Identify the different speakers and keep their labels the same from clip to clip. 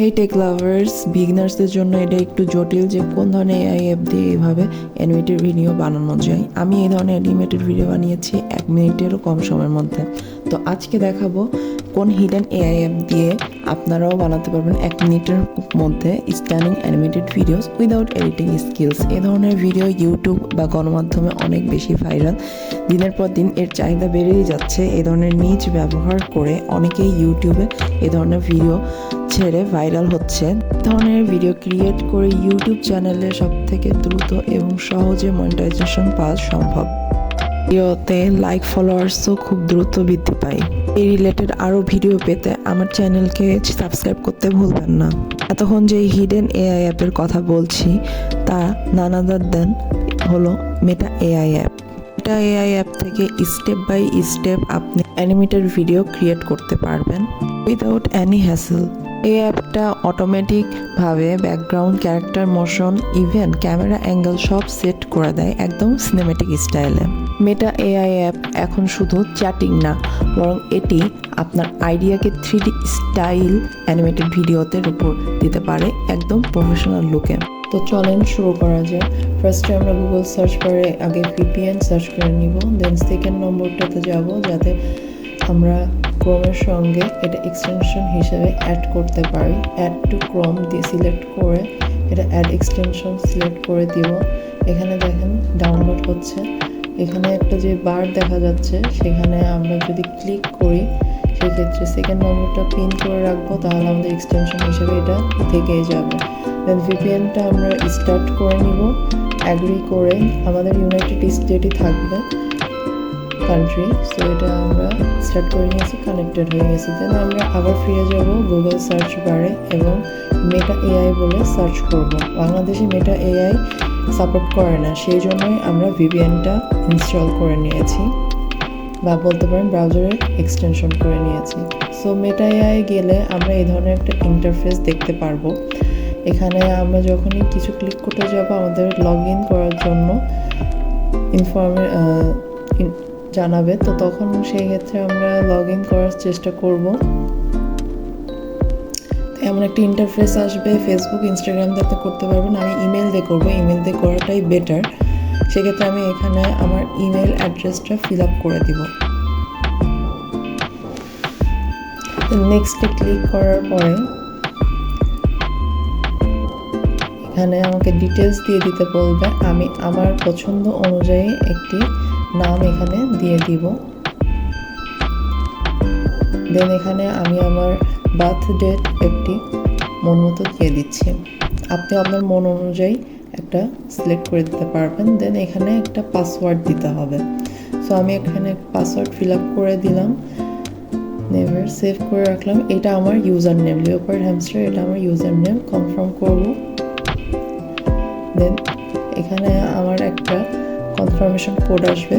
Speaker 1: হেই take lovers বিগনার্সদের জন্য এটা একটু জটিল যে কোন ধরনের এআই অ্যাপ দিয়ে এইভাবে অ্যানিমেটেড ভিডিও বানানো যায়। আমি এই ধরনের অ্যানিমেটেড ভিডিও বানিয়েছি এক মিনিটেরও কম সময়ের মধ্যে। তো আজকে দেখাবো কোন হিডেন এআই অ্যাপ দিয়ে আপনারাও বানাতে পারবেন এক মিনিটের মধ্যে standing animated videos without editing skills এ ধরনের ভিডিও ইউটিউব বা গণমাধ্যমে অনেক বেশি ভাইরাল দিনের পর দিন এর চাহিদা বেড়েই যাচ্ছে। এ ধরনের নিজ ব্যবহার করে অনেকেই ইউটিউবে এ ধরনের ভিডিও ছেড়ে ভাইরাল হচ্ছে। ধরনের ভিডিও ক্রিয়েট করে ইউটিউব চ্যানেলে সব থেকে দ্রুত এবং সহজে মনিটাইজেশন পাওয়া সম্ভব। ভিডিওতে লাইক ফলোয়ার্সও খুব দ্রুত বৃদ্ধি পায়। এই রিলেটেড আরও ভিডিও পেতে আমার চ্যানেলকে সাবস্ক্রাইব করতে ভুলবেন না। এতক্ষণ যে হিডেন এআই অ্যাপের কথা বলছি, তা নানাদার দেন হলো Meta AI app Meta AI app থেকে স্টেপ বাই স্টেপ আপনি অ্যানিমেটেড ভিডিও ক্রিয়েট করতে পারবেন। উইদাউট অ্যানি হ্যাসেল এই অ্যাপটা অটোমেটিকভাবে background character motion even camera angle সব সেট করে দেয় একদম সিনেমেটিক স্টাইলে মেটা এআই অ্যাপ এখন শুধু চ্যাটিং না, বরং এটি আপনার আইডিয়াকে থ্রি ডি স্টাইল অ্যানিমেটেড ভিডিওতে উপর দিতে পারে একদম প্রফেশনাল লুকে তো চলেন শুরু করা যায় ফার্স্টে আমরা গুগল সার্চ করে আগে ভিপিএন সার্চ করে নিব দেন সেকেন্ড নম্বরটাতে যাব যাতে আমরা ক্রোমের সঙ্গে এটা এক্সটেনশন হিসেবে অ্যাড করতে পারি। অ্যাড টু ক্রোম দিয়ে সিলেক্ট করে এটা অ্যাড এক্সটেনশন সিলেক্ট করে দিব। এখানে দেখেন ডাউনলোড হচ্ছে। এখানে একটা যে বার দেখা যাচ্ছে, সেখানে আমরা যদি ক্লিক করি, সেক্ষেত্রে সেকেন্ড নম্বরটা পিন করে রাখব, তাহলে আমাদের এক্সটেনশন হিসেবে এটা থেকেই যাবে। দেন ভিপিএনটা আমরা স্টার্ট করে নিব। অ্যাগ্রি করে আমাদের ইউনাইটেড স্টেটই থাকবে কান্ট্রি সো এটা আমরা স্টার্ট করে নিয়েছি কানেক্টেড হয়ে গেছে। দেন আমরা আবার ফিরে যাব গুগল সার্চ বারে এবং মেটা এআই বলে সার্চ করব। বাংলাদেশে মেটা এআই সাপোর্ট করে না, সেই জন্যই আমরা ভিপিএনটা ইনস্টল করে নিয়েছি বা বলতে পারেন ব্রাউজারে এক্সটেনশন করে নিয়েছি। সো মেটা এআই গেলে আমরা এই ধরনের একটা ইন্টারফেস দেখতে পারব। এখানে আমরা যখনই কিছু ক্লিক করতে যাব আমাদের লগ ইন করার জন্য ইনফর্মে জানাবে, তো তখন সেই ক্ষেত্রে আমরা লগ ইন করার চেষ্টা করব। এমন একটা ইন্টারফেস আসবে ফেসবুক ইনস্টাগ্রাম দিয়ে করতে পারবেন। আমি ইমেল দিয়ে করব ইমেল দিয়ে করাটাই বেটার সেক্ষেত্রে আমি এখানে আমার ইমেল অ্যাড্রেসটা ফিল আপ করে দিব। নেক্সটে ক্লিক করার পরে এখানে আমাকে ডিটেলস দিয়ে দিতে বলবে। আমি আমার পছন্দ অনুযায়ী একটি নাম এখানে দিয়ে দিব। দেন এখানে আমি আমার বার্থ ডেট একটি মন মতো দিয়ে দিচ্ছি। আপনি আপনার মন অনুযায়ী একটা সিলেক্ট করে দিতে পারবেন। দেন এখানে একটা পাসওয়ার্ড দিতে হবে। সো আমি এখানে পাসওয়ার্ড ফিল আপ করে দিলাম। নেভার সেভ করে রাখলাম। এটা আমার ইউজার নেম লিওপার্ড হ্যামস্টার এটা আমার ইউজার নেম কনফার্ম করব। দেন এখানে আমার একটা কনফার্মেশন কোড আসবে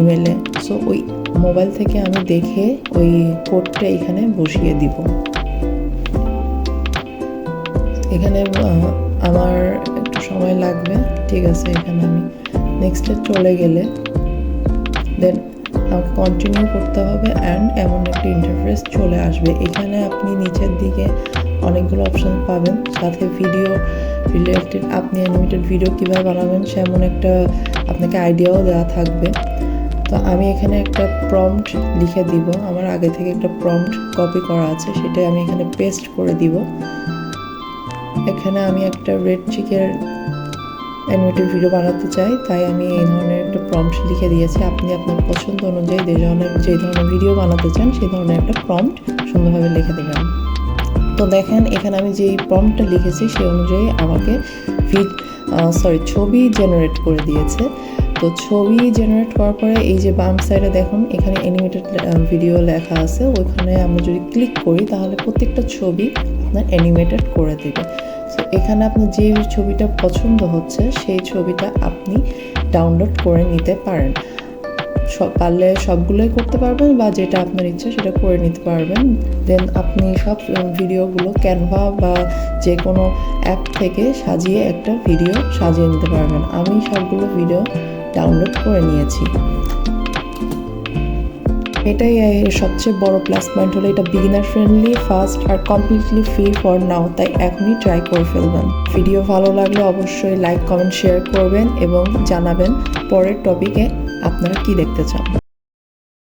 Speaker 1: ইমেলে সো ওই মোবাইল থেকে আমি দেখে ওই কোডটা এখানে বসিয়ে দিব। এখানে আমার একটু সময় লাগবে। ঠিক আছে, এখানে আমি নেক্সটে চলে গেলে দেন আমাকে কন্টিনিউ করতে হবে অ্যান্ড এমন একটা ইন্টারফেস চলে আসবে। এখানে আপনি নিচের দিকে অনেকগুলো অপশন পাবেন। সাথে ভিডিও রিলেটেড আপনি অ্যানিমেটেড ভিডিও কীভাবে বানাবেন সেমন একটা আপনাকে আইডিয়াও দেওয়া থাকবে। তো আমি এখানে একটা প্রম্পট লিখে দিব। আমার আগে থেকে একটা প্রম্পট কপি করা আছে সেটা আমি এখানে পেস্ট করে দিব। এখানে আমি একটা রেড চিকের অ্যানিমেটেড ভিডিও বানাতে চাই, তাই আমি এই ধরনের একটা প্রম্পট লিখে দিয়েছি। আপনি আপনার পছন্দ অনুযায়ী যে ধরনের যে ধরনের ভিডিও বানাতে চান সেই ধরনের একটা প্রম্পট সুন্দরভাবে লিখে দেবেন। তো দেখেন, এখানে আমি যেই প্রম্পটটা লিখেছি সেই অনুযায়ী আমাকে ভিড সরি ছবি জেনারেট করে দিয়েছে। তো ছবি জেনারেট করার পরে এই যে বাম সাইডে দেখুন, এখানে অ্যানিমেটেড ভিডিও লেখা আছে। ওইখানে আমরা যদি ক্লিক করি, তাহলে প্রত্যেকটা ছবি আপনার অ্যানিমেটেড করে দেবে। সো এখানে আপনার যে ছবিটা পছন্দ হচ্ছে, সেই ছবিটা আপনি ডাউনলোড করে নিতে পারেন। সব পারলে সবগুলোই করতে পারবেন বা যেটা আপনার ইচ্ছা সেটা করে নিতে পারবেন। দেন আপনি সব ভিডিওগুলো ক্যানভা বা যে কোনো অ্যাপ থেকে সাজিয়ে একটা ভিডিও সাজিয়ে নিতে পারবেন। আমি সবগুলো ভিডিও ডাউনলোড করে নিয়েছি। এটাই এর সবচেয়ে বড় প্লাস পয়েন্ট হলো এটা বিগিনার ফ্রেন্ডলি ফাস্ট আর কমপ্লিটলি ফ্রি ফর নাও তাই এখনই ট্রাই করে ফেলবেন। ভিডিও ভালো লাগলে অবশ্যই লাইক কমেন্ট শেয়ার করবেন এবং জানাবেন পরের টপিকে আপনারা কি দেখতে চান?